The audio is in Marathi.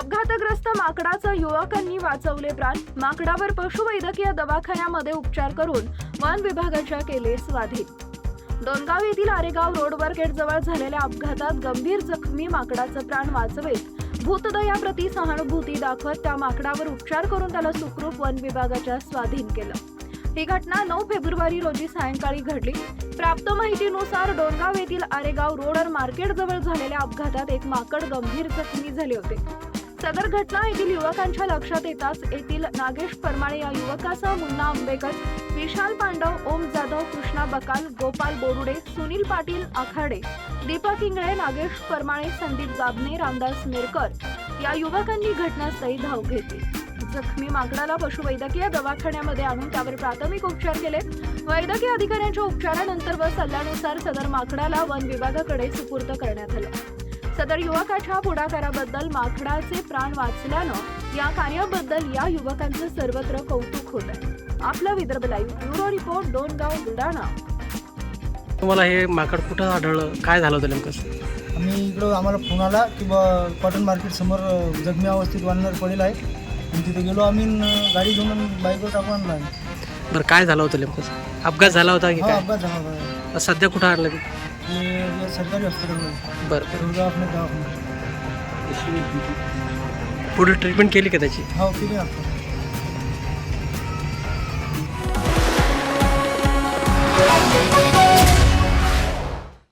अपघातग्रस्त माकडाचं युवकांनी वाचवले प्राण. माकडावर पशुवैद्यकीय दवाखान्यामध्ये उपचार करून वन विभागाच्या केले स्वाधीन दोनगाव येथील आरेगाव रोड वर्केट जवळ झालेल्या अपघातात गंभीर जखमी माकडाचं प्राण वाचवेत भूतदयाप्रती सहानुभूती दाखवत त्या माकडावर उपचार करून त्याला सुखरूप वन विभागाच्या स्वाधीन केलं. ही घटना नऊ फेब्रुवारी रोजी सायंकाळी घडली. प्राप्त माहितीनुसार डोनगाव येथील आरेगाव रोडवर मार्केट जवळ झालेल्या अपघातात एक माकड गंभीर जखमी झाले होते. सदर घटना येथील युवकांच्या लक्षात येताच येथील नागेश परमाळे या युवकासह मुन्ना आंबेकर विशाल पांडव ओम जाधव कृष्णा बकाल गोपाल बोरुडे सुनील पाटील आखाडे दीपक इंगळे नागेश परमाळे संदीप गाबने रामदास नेरकर या युवकांनी घटनास्थळी धाव घेतली. जखमी माकडाला पशुवैद्यकीय दवाखान्यामध्ये आणून त्यावर प्राथमिक उपचार केले. वैद्यकीय अधिकाऱ्यांच्या उपचारानंतर व सल्ल्यानुसार सदर माकडाला वन विभागाकडे सुपूर्द करण्यात आलं. सदर युवकाच्या पुढाकाराबद्दल माकडाचे प्राण वाचल्यानं या कार्याबद्दल या युवकांचं सर्वत्र कौतुक होत आहे. आपला विदर्भ लाईव्ह ब्युरो रिपोर्ट दोन गाव बुलढाणा. तुम्हाला हे माकड कुठं आढळलं? काय झालं होतं नेमकं? आम्ही इकडं आम्हाला फोन आला की बा कॉटन मार्केट समोर जखमी अवस्थेत वानर पडेल आहे. आणि तिथे गेलो आम्ही न गाडी घेऊन बाईकवर टाकून आणला बरं काय झालं होतं नेमकं? अपघात झाला होता की हा काय? अपघात झाला होता. सध्या कुठं आणलं या सरकारी हॉस्पिटलमध्ये बरं. रोडगाव आपल्या दवाखान्यात पुढे ट्रीटमेंट केली का त्याची? हो केली आपण